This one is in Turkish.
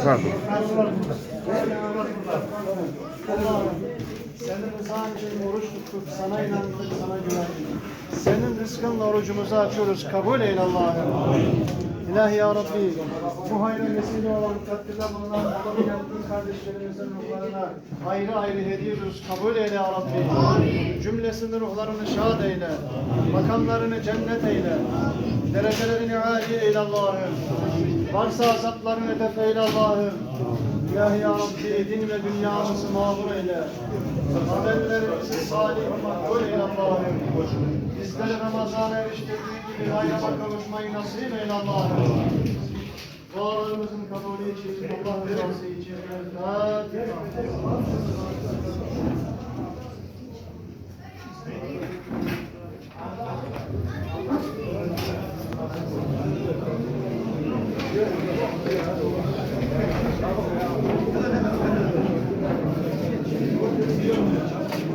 Pardon. Senin rızan için oruç tuttuk, sana inandık, sana güvendik. Senin rızkınla orucumuzu açıyoruz, kabul eyle Allah'ım. İlahi ya Rabbi, bu hayra vesile olan katkıda bulunan olabilen din kardeşlerimizin ruhlarına ayrı ayrı hediye ediyoruz, kabul eyle ya Rabbi. Cümlesinin ruhlarını şad eyle, makamlarını cennet eyle, derecelerini âli eyle Allah'ım. Varsa azaplarını def eyle Allah'ım. İlahi ya Rabbi din ve dünyamızı mağdur eyle. Amellerimizi salih makbul eyle Allah'ım. Bizleri Ramazan'a eriştirdiği gibi hayrama kavuşmayı nasip eyle Allah'ım. Dualarımızın kabulü için, Allah rızası için. Fatiha. Thank you.